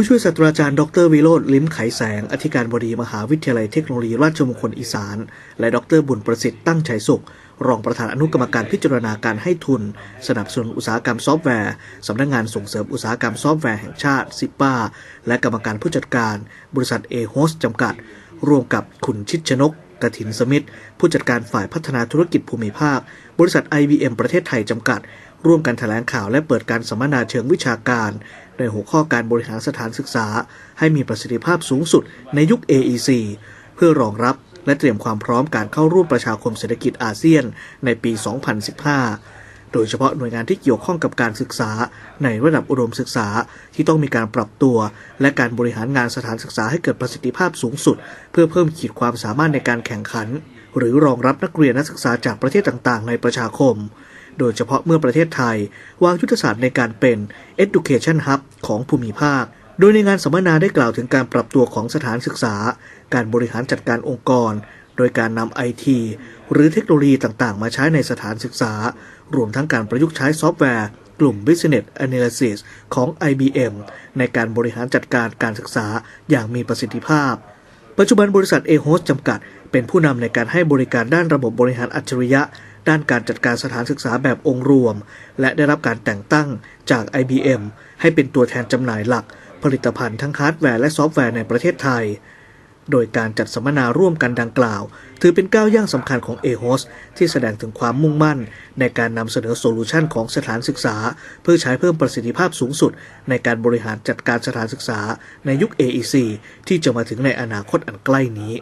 ผู้ช่วยศาสตราจารย์ดรวิโรธลิ้มไขแสง อธิการบดีมหาวิทยาลัยเทคโนโลยีราชมงคลอีสาน และดรบุญประสิทธิ์ตั้งชัยสุข รองประธานอนุกรรมการพิจารณาการให้ทุน สนับสนุนอุตสาหกรรมซอฟต์แวร์ สำนักงานส่งเสริมอุตสาหกรรมซอฟต์แวร์แห่งชาติซิป้าและกรรมการผู้จัดการ บริษัทเอโฮสจำกัด ร่วมกับคุณชิดชนกกถินสมิทธ์ผู้จัดการฝ่ายพัฒนาธุรกิจภูมิภาค บริษัท IBM ประเทศไทยจำกัด ร่วมกันแถลงข่าวและเปิดการสัมมนาเชิงวิชาการ ในหัวข้อการบริหารสถานศึกษา ให้มีประสิทธิภาพสูงสุดในยุค AEC เพื่อรองรับและเตรียมความพร้อมการเข้าร่วมประชาคมเศรษฐกิจอาเซียนในปี 2015 โดยเฉพาะหน่วยงานที่เกี่ยวข้องกับการศึกษา ในระดับอุดมศึกษาที่ต้องมีการปรับตัว และการบริหารงานสถานศึกษาให้เกิดประสิทธิภาพสูงสุด เพื่อเพิ่มขีดความสามารถในการแข่งขัน หรือรองรับนักเรียนนักศึกษาจากประเทศต่างๆ ในประชาคม โดยเฉพาะเมื่อประเทศไทยวางยุทธศาสตร์ในการเป็น Education Hub ของภูมิภาค โดยในงานสัมมนาได้กล่าวถึงการปรับตัวของสถานศึกษา การบริหารจัดการองค์กร โดยการนำไอทีหรือเทคโนโลยีต่างๆ มาใช้ในสถานศึกษา รวมทั้งการประยุกต์ใช้ซอฟต์แวร์กลุ่ม Business Analysis ของ IBM ในการบริหารจัดการการศึกษาอย่างมีประสิทธิภาพ ปัจจุบันบริษัท a อ o s จำกัด เป็นผู้นำในการให้บริการด้านระบบบริหารอัจฉริยะ ด้านการจัดการสถานศึกษาแบบองค์รวม และได้รับการแต่งตั้งจาก IBM ให้เป็นตัวแทนจำหน่ายหลัก ผลิตภัณฑ์ทั้งฮาร์ดแวร์และซอฟต์แวร์ในประเทศไทย โดยการจัดสัมมนาร่วมกันดังกล่าว ถือเป็นก้าวย่างสำคัญของ a อ o s ที่แสดงถึงความมุ่งมั่น ในการนำเสนอโซลูชันของสถานศึกษา เพื่อใช้เพิ่มประสิทธิภาพสูงสุด ในการบริหารจัดการสถานศึกษาในยุค AEC ที่จะมาถึงในอนาคตอันใกล้นี้